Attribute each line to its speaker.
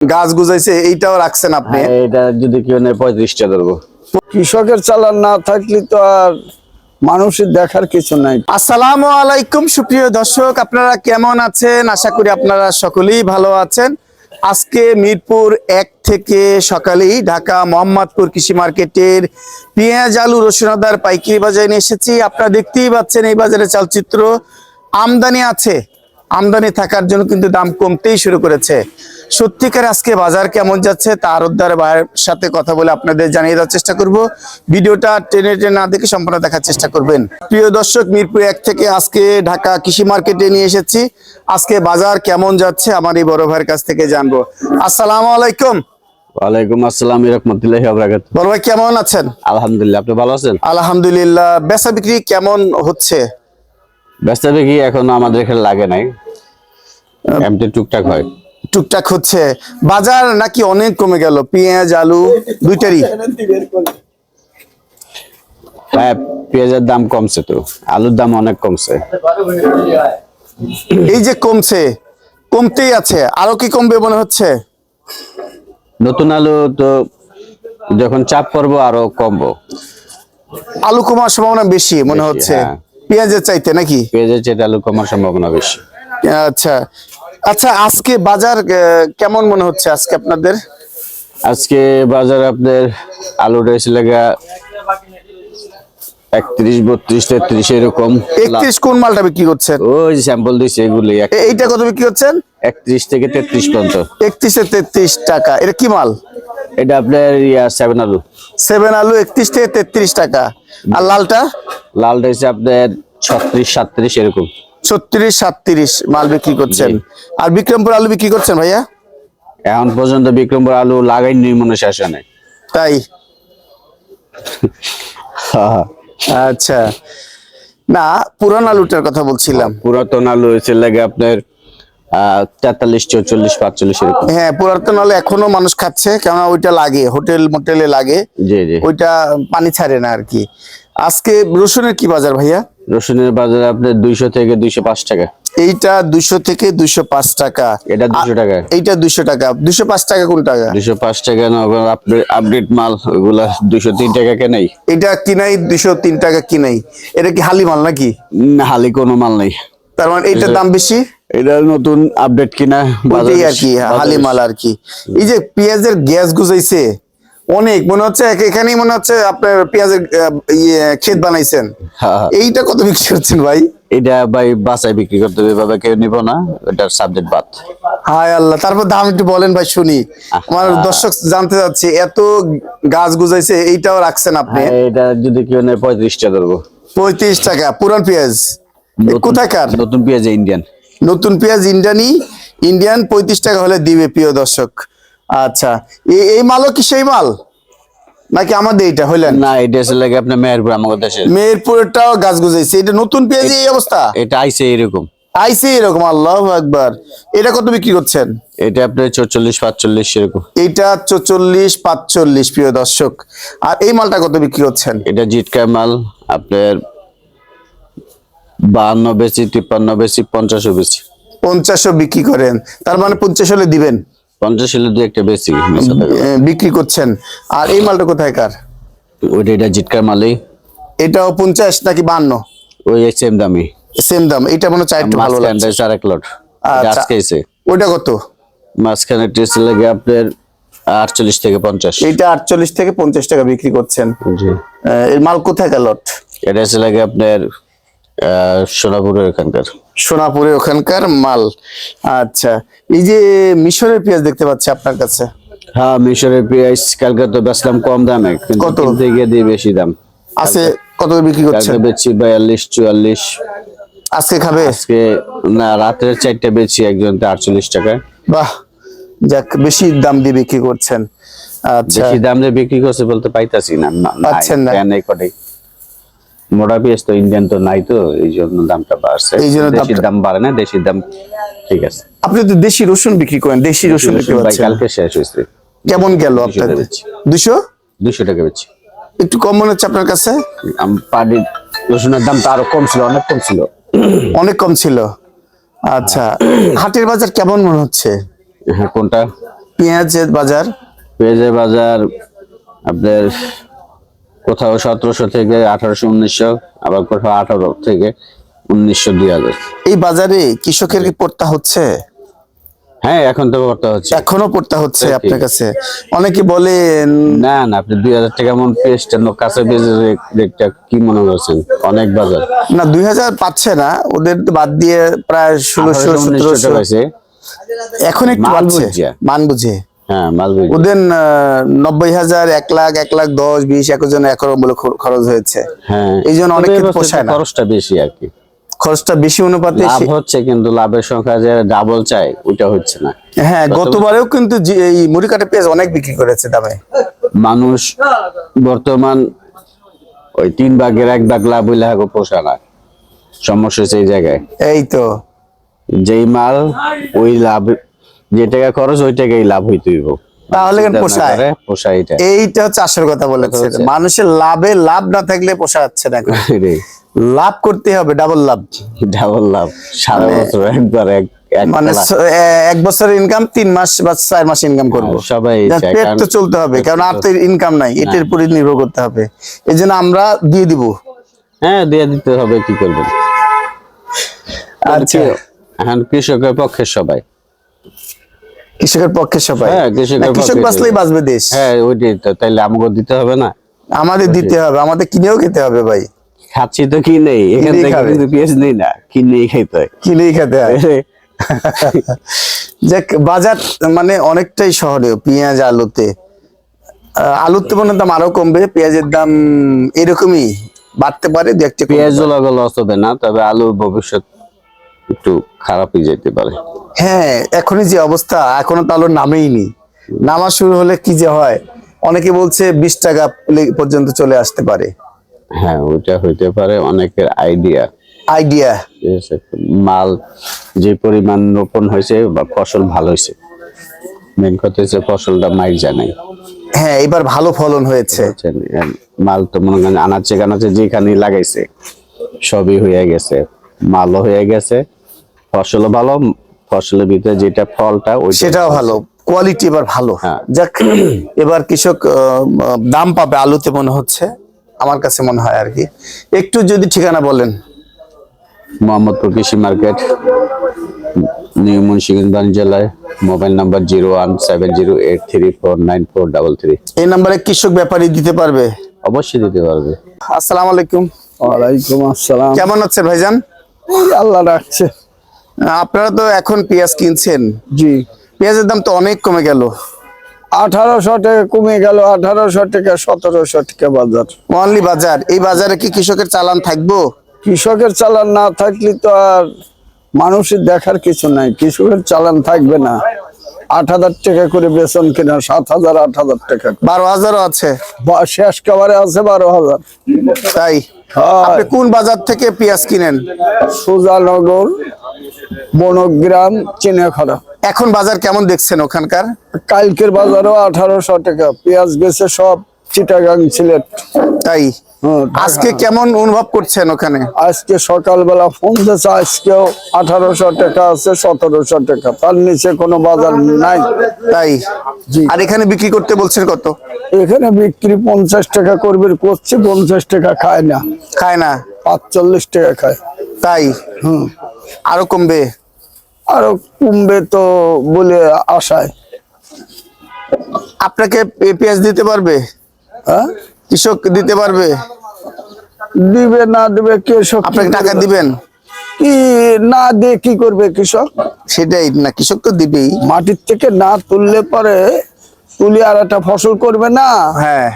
Speaker 1: গাছ গুজাইছে এইটাও রাখছেন আপনি?
Speaker 2: হ্যাঁ, এটা যদি কেউ নেয় পঁয়ত্রিশটা ধরবো।
Speaker 3: কৃষকের চালান না থাকলে তো আর মানুষের দেখার কিছু নাই।
Speaker 1: আসসালামু আলাইকুম সুপ্রিয় দর্শক আপনারা কেমন আছেন? আশা করি আপনারা সকলেই ভালো আছেন। আজকে মিরপুর এক থেকে সকালেই ঢাকা মোহাম্মদপুর কৃষি মার্কেটের পেঁয়াজ আলু রসুনাদার পাইকারি বাজারে নিয়ে এসেছি। আপনারা দেখতেই পাচ্ছেন এই বাজারে চালচিত্র। আমদানি আছে আমদানি থাকার জন্য কিন্তু দাম কমতেই শুরু করেছে। সত্যিকার আজকে বাজার কেমন যাচ্ছে তার উদ্ধার ভাইয়ের সাথে কথা বলে আপনাদের জানিয়ে দেওয়ার চেষ্টা করব। ভিডিওটা টেনে টেনে না দেখে সম্পূর্ণ দেখার চেষ্টা করবেন। প্রিয় দর্শক মিরপুর এক থেকে আজকে ঢাকা কৃষি মার্কেটে নিয়ে এসেছি। আজকে বাজার কেমন যাচ্ছে আমার এই বড় ভাইয়ের কাছ থেকে জানব। আসসালামু আলাইকুম।
Speaker 2: ওয়ালাইকুম আসসালাম রহমতুল্লাহ
Speaker 1: ভাই কেমন আছেন?
Speaker 2: আলহামদুলিল্লাহ আপনি ভালো আছেন?
Speaker 1: আলহামদুলিল্লাহ। বেচা বিক্রি কেমন হচ্ছে?
Speaker 2: ব্যস্ত দেখি এখন আমাদের এখানে লাগে নাই। এমনি টুকটাক হয়।
Speaker 1: টুকটাক হচ্ছে। বাজার নাকি অনেক কমে গেল? পেঁয়াজ আলু দুইটারই।
Speaker 2: হ্যাঁ পেঁয়াজের দাম কমছে তো। আলুর দাম অনেক কমছে।
Speaker 1: এই যে কমছে কমতেই আছে। আরও কি কমবে মনে হচ্ছে?
Speaker 2: নতুন আলু তো যখন চাপ পড়ব আরও কমবো।
Speaker 1: আলু কমার সম্ভাবনা বেশি মনে হচ্ছে।
Speaker 2: হ্যাঁ।
Speaker 1: পেঁয়াজের চাইতে নাকি?
Speaker 2: পেঁয়াজের চাইতে আলু কমার সম্ভাবনা বেশি।
Speaker 1: আচ্ছা। আচ্ছা আজকে বাজার কেমন মনে হচ্ছে আজকে আপনাদের?
Speaker 2: আজকে বাজার আপনার আলু রয়েছে লাগা একত্রিশ বত্রিশ তেত্রিশ এরকম।
Speaker 1: একত্রিশ কোন মালটা বিক্রি করছেন?
Speaker 2: ওই স্যাম্পল দিচ্ছে এগুলি
Speaker 1: এ- এইটা কত বিক্রি করছেন?
Speaker 2: একত্রিশ থেকে তেত্রিশ পর্যন্ত।
Speaker 1: একত্রিশে তেত্রিশ টাকা। এটা কি মাল?
Speaker 2: এটা আপনার ইয়া সেভেন আলু।
Speaker 1: সেভেন আলু একত্রিশ থেকে তেত্রিশ টাকা। আর লালটা?
Speaker 2: আপনার ছত্রিশ সাতত্রিশ এরকম।
Speaker 1: ছত্রিশ সাতত্রিশ মাল বিক্রি করছেন। আর বিক্রমপুর আলু বিক্রি করছেন ভাইয়া?
Speaker 2: এখন পর্যন্ত বিক্রমপুর আলু লাগাইনি মনে শেষ হয়
Speaker 1: তাই? আচ্ছা। না পুরান আলুটার কথা বলছিলাম।
Speaker 2: পুরাতন আলু হয়েছে লাগে আপনার আহ তেতাল্লিশ চৌচল্লিশ পাঁচচল্লিশ
Speaker 1: হ্যাঁ পুরাতন আলু এখনও মানুষ খাচ্ছে কেননা ওইটা লাগে হোটেল মোটেলে লাগে।
Speaker 2: জি জি।
Speaker 1: ওইটা পানি ছাড়ে না আর কি। আজকে রসুনের কি বাজার ভাইয়া?
Speaker 2: রসুনের বাজার আপনার দুইশো থেকে দুইশো পাঁচ টাকা।
Speaker 1: এইটা দুইশো থেকে দুইশো পাঁচ টাকা।
Speaker 2: এটা 200 টাকা।
Speaker 1: এইটা দুইশো টাকা। দুইশো পাঁচ টাকা কোন টাকা?
Speaker 2: দুইশো পাঁচ টাকা না আপডেট মাল ওগুলা দুইশো তিন টাকা কেনাই।
Speaker 1: এটা কিনাই দুইশো তিন টাকা কিনাই। এটা কি হালি মাল নাকি?
Speaker 2: উম, হালি কোনো মাল নাই।
Speaker 1: তার মানে এইটার দাম বেশি?
Speaker 2: এটা নতুন আপডেট কিনা বাজার
Speaker 1: আর কি হালি মাল আর কি। এই যে পেঁয়াজের গ্যাস গুজাইছে অনেক মনে হচ্ছে এখানেই মনে হচ্ছে আপনার পেঁয়াজের ইয়ে ক্ষেত বানাইছেন।
Speaker 2: হ্যাঁ, হ্যাঁ।
Speaker 1: এইটা কত বিক্রি করছেন ভাই?
Speaker 2: এটা ভাই বাসায় বিক্রি করতে হবে এভাবে কেউ নিব না এটার সাবজেক্ট বাদ।
Speaker 1: হায় আল্লাহ তারপর দাম একটু বলেন ভাই শুনি। আমার দর্শক জানতে চাচ্ছে এত গাছ গুজাইছে এইটাও রাখছেন আপনি?
Speaker 2: হ্যাঁ, এটা যদি কেউ নেয় টাকা ধরবো।
Speaker 1: পঁয়ত্রিশ টাকা পুরান পেঁয়াজ। কোথাকার?
Speaker 2: নতুন পেঁয়াজ ইন্ডিয়ান
Speaker 1: নতুন পেঁয়াজ ইন্ডিয়ানি ইন্ডিয়ান পঁয়ত্রিশ টাকা হলে দিবে প্রিয় দর্শক। আচ্ছা। এই এই মালও কি সেই মাল? নাকি আমাদের এইটা? হইলেন।
Speaker 2: না এটা আছে লাগে আপনার মেহেরপুর আমাদের দেশে
Speaker 1: মেহেরপুরটাও গাছ গুজাইছে। এটা নতুন পেঁয়াজ এই অবস্থা?
Speaker 2: এটা আইসে এরকম।
Speaker 1: আইসি এরকম আল্লাহ একবার এটা কত বিক্রি করছেন?
Speaker 2: এটা আপনার চৌচল্লিশ পাঁচচল্লিশ এরকম।
Speaker 1: এইটা চল্লিশ পাঁচচল্লিশ প্রিয় দর্শক। আর এই মালটা কত বিক্রি করছেন?
Speaker 2: এটা জিটকা মাল আপনার বাহান্ন বেশি তিপ্পান্ন বেশি পঞ্চাশও বেশি।
Speaker 1: পঞ্চাশও বিক্রি করেন। তার মানে পঞ্চাশ হলে দিবেন?
Speaker 2: পঞ্চাশ হলে দু একটা বেশি
Speaker 1: বিক্রি করছেন। আর এই মালটা কোথায় কার?
Speaker 2: ওইটা এটা জিটকার মালই।
Speaker 1: এটাও পঞ্চাশ নাকি বান্ন?
Speaker 2: ওই সেম দামি
Speaker 1: সেম দাম। এটা মনে একটু ভালো লাগছে।
Speaker 2: চার এক লট। আজকে এসে।
Speaker 1: ওইটা কত?
Speaker 2: মাঝখানে টেস্ট লাগে আপনার আটচল্লিশ থেকে পঞ্চাশ।
Speaker 1: এইটা আটচল্লিশ থেকে পঞ্চাশ টাকা বিক্রি করছেন।
Speaker 2: জি।
Speaker 1: এর মাল কোথায় গেল
Speaker 2: এটা এসে লাগে আপনার সোনাপুরের এখানকার।
Speaker 1: সোনাপুরে ওখানকার মাল আচ্ছা এই যে মিশরের পেঁয়াজ দেখতে পাচ্ছি আপনার কাছে
Speaker 2: হ্যাঁ মিশরের পেঁয়াজ কালকে তো বেচলাম কম দামে
Speaker 1: কত?
Speaker 2: গিয়ে দিয়ে বেশি দাম
Speaker 1: আছে কত বিক্রি
Speaker 2: করছে বেচছি বিয়াল্লিশ চুয়াল্লিশ
Speaker 1: আজকে খাবে
Speaker 2: আজকে না রাতের চারটে বেচছি একজন আটচল্লিশ টাকায়
Speaker 1: বাহ যাক বেশি দাম দিয়ে বিক্রি করছেন আচ্ছা
Speaker 2: বেশি দাম দিয়ে বিক্রি করছে বলতে পাইতাছি না
Speaker 1: পাচ্ছেন না।
Speaker 2: মোটা পেঁয়াজ তো ইন্ডিয়ান তো নাই তো এই জন্য দামটা বাড়ছে।
Speaker 1: এই জন্য
Speaker 2: দেশির দাম বাড়ে না দেশির দাম ঠিক আছে।
Speaker 1: আপনি তো দেশি রসুন বিক্রি করেন দেশি রসুন
Speaker 2: ভাই কালকে শেষ হয়েছে।
Speaker 1: কেমন গেল আপনার
Speaker 2: টাকা বেচছি।
Speaker 1: দুশো?
Speaker 2: দুশো টাকা বেচছি।
Speaker 1: একটু কম মনে হচ্ছে আপনার কাছে?
Speaker 2: পানি রসুনের দাম তো আরও কম ছিল অনেক কম ছিল।
Speaker 1: অনেক কম ছিল। আচ্ছা হাটের বাজার কেমন মনে হচ্ছে?
Speaker 2: হ্যাঁ কোনটা?
Speaker 1: পেঁয়াজের বাজার?
Speaker 2: পেঁয়াজের বাজার আপনার কোথাও সতেরোশো থেকে আঠারোশো উনিশশো আবার কোথাও আঠারো থেকে উনিশশো দুই হাজার
Speaker 1: এই বাজারে কৃষকের কি পড়তা হচ্ছে?
Speaker 2: হ্যাঁ এখন তো করতে হচ্ছে।
Speaker 1: এখনও পড়তা হচ্ছে আপনার কাছে? অনেকে বলেন
Speaker 2: না না আপনি দুই হাজার টাকা মন পেস্ট কাঁচা পেঁয়াজের রেটটা কি মনে করছেন? অনেক বাজার।
Speaker 1: না দুই হাজার পাচ্ছে না ওদের বাদ দিয়ে প্রায় ষোলোশো
Speaker 2: 1800, 1900
Speaker 1: সতেরোশো। এখন একটু মান
Speaker 2: হ্যাঁ বুঝি।
Speaker 1: ওদের আহ, নব্বই হাজার এক লাখ এক লাখ দশ বিশ এক জন বলে খরচ হয়েছে।
Speaker 2: হ্যাঁ
Speaker 1: এই জন্য অনেকে
Speaker 2: এবছর
Speaker 1: পোষায় না।
Speaker 2: খরচটা বেশি আর কি।
Speaker 1: খরচটা বেশি অনুপাতে
Speaker 2: লাভ হচ্ছে কিন্তু লাভের সংখ্যা যে ডাবল চাই হচ্ছে না।
Speaker 1: হ্যাঁ গতবারেও কিন্তু এই মুড়ি কাটা পেঁয়াজ অনেক বিক্রি করেছে দামে।
Speaker 2: মানুষ বর্তমান ওই তিন ভাগের এক ভাগ লাভ হইলে হাগো পোষা না। সমস্যা সেই জায়গায়।
Speaker 1: এই তো।
Speaker 2: যেই মাল ওই লাভ যে টাকা খরচ ওই টাকাই লাভ হইতে হইব।
Speaker 1: তাহলে কেন পোষায়?
Speaker 2: পোষায় এটা।
Speaker 1: এইটা হচ্ছে আসল কথা বলেছে
Speaker 2: হচ্ছে।
Speaker 1: মানুষের লাভে লাভ না থাকলে পোষা যাচ্ছে না লাভ করতে হবে ডাবল লাভ।
Speaker 2: ডাবল লাভ। সারা বছর একবার এক
Speaker 1: মানে এক বছরের ইনকাম তিন মাস বা চার মাস ইনকাম করব।
Speaker 2: হ্যাঁ, সবাই
Speaker 1: পেট তো চলতে হবে কারণ আর তো ইনকাম নাই এটার উপরে নির্ভর করতে হবে। এই জন্য আমরা দিয়ে দিব।
Speaker 2: হ্যাঁ দিয়ে দিতে হবে কি করবেন?
Speaker 1: আচ্ছা।
Speaker 2: এখন কৃষকের পক্ষে সবাই।
Speaker 1: কৃষকের পক্ষে সবাই।
Speaker 2: হ্যাঁ,
Speaker 1: কৃষক বাঁচলেই বাঁচবে দেশ।
Speaker 2: হ্যাঁ ওইটাই তো। তাইলে আমাকে দিতে হবে না?
Speaker 1: আমাদের দিতে হবে আমাদের কিনেও খেতে হবে ভাই।
Speaker 2: খাচ্ছি তো কিনেই এখান থেকে কিন্তু পেঁয়াজ নেই না কিনেই খাইতে হয়।
Speaker 1: কিনেই খেতে হয়। যাক বাজার মানে অনেকটাই সহনীয় পেঁয়াজ আলুতে। আলুর তো মনে দাম আরও কমবে পেঁয়াজের দাম এরকমই বাড়তে পারে দু একটা
Speaker 2: পেঁয়াজ
Speaker 1: পারে।
Speaker 2: লাগা হবে না তবে আলুর ভবিষ্যৎ একটু খারাপই যেতে পারে।
Speaker 1: হ্যাঁ এখনই যে অবস্থা এখনও তো আলুর নামেই নি নামা শুরু হলে কি যে হয়? অনেকে বলছে বিশ টাকা পর্যন্ত চলে আসতে পারে।
Speaker 2: হ্যাঁ ওইটা হইতে পারে অনেকের আইডিয়া
Speaker 1: আইডিয়া
Speaker 2: মাল যে পরিমাণ রোপণ হয়েছে বা ফসল ভালো হয়েছে। মেন কথা হচ্ছে ফসলটা মাইর জানাই
Speaker 1: হ্যাঁ এবার ভালো ফলন হয়েছে।
Speaker 2: মাল তো মনে করেন আনাচে কানাচে যেখানে লাগাইছে সবই হয়ে গেছে মালও হয়ে গেছে ফসলও ভালো ফসলের ভিতরে যেটা ফলটা ওই
Speaker 1: সেটাও ভালো। কোয়ালিটি এবার ভালো।
Speaker 2: হ্যাঁ।
Speaker 1: যাক এবার কৃষক দাম পাবে আলুতে মনে হচ্ছে আমার কাছে মনে হয় আর কি। একটু যদি ঠিকানা বলেন।
Speaker 2: মোহাম্মদপুর কৃষি মার্কেট নিউ মুন্সিগঞ্জ জেলায় mobile number zero one seven zero eight three four nine four double three.
Speaker 1: এই নাম্বারে কৃষক ব্যাপারী দিতে পারবে?
Speaker 2: অবশ্যই দিতে পারবে।
Speaker 1: আসসালামু আলাইকুম।
Speaker 3: ওয়ালাইকুম আসসালাম।
Speaker 1: কেমন আছেন ভাইজান?
Speaker 3: আল্লাহ রাখছে
Speaker 1: আপনারা তো এখন পেঁয়াজ কিনছেন।
Speaker 3: জি।
Speaker 1: পেঁয়াজের দাম তো অনেক কমে গেল।
Speaker 3: আঠারোশো টাকা কমে গেল আঠারোশো টাকা সতেরোশো টাকা বাজার।
Speaker 1: অনলি বাজার। এই বাজারে কি কৃষকের চালান থাকব?
Speaker 3: কৃষকের চালান না থাকলে তো আর মানুষের দেখার কিছু নাই। কৃষকের চালান থাকবে না। আট হাজার টাকা করে বেতন কিনা সাত হাজার আট হাজার টাকা
Speaker 1: বারো হাজারও আছে।
Speaker 3: শেষ খাবারে আছে বারো হাজার।
Speaker 1: তাই। আপনি কোন বাজার থেকে পেঁয়াজ কিনেন?
Speaker 3: সুজানগর বনগ্রাম চিনেখরা
Speaker 1: এখন বাজার কেমন দেখছেন ওখানকার?
Speaker 3: কালকের বাজারও আঠারোশো টাকা। পেঁয়াজ গেছে সব চিটাগাং সিলেট
Speaker 1: তাই?
Speaker 3: হুম,
Speaker 1: আজকে কেমন অনুভব করছেন ওখানে?
Speaker 3: আজকে সকালবেলা ফোন দিয়েছে আজকেও আঠারোশো টাকা আছে সতেরোশো টাকা। তার নিচে কোনো বাজার নাই।
Speaker 1: তাই? আর এখানে বিক্রি করতে বলছেন কত?
Speaker 3: এখানে বিক্রি পঞ্চাশ টাকা করবে করছে পঞ্চাশ টাকা খায় না।
Speaker 1: খায় না?
Speaker 3: পাঁচচল্লিশ টাকা খায়।
Speaker 1: তাই?
Speaker 3: হুম।
Speaker 1: আরও কমবে?
Speaker 3: আরও কমবে তো বলে আশায়।
Speaker 1: আপনাকে পেঁয়াজ দিতে পারবে? কৃষক দিতে পারবে?
Speaker 3: দিবে না দিবে কৃষক
Speaker 1: আপনাকে টাকা দিবেন?
Speaker 3: কি না দিয়ে কি করবে কৃষক?
Speaker 1: সেটাই না কৃষক তো দিবেই।
Speaker 3: মাটির থেকে না তুললে পরে তুলি আর একটা ফসল করবে না।
Speaker 1: হ্যাঁ।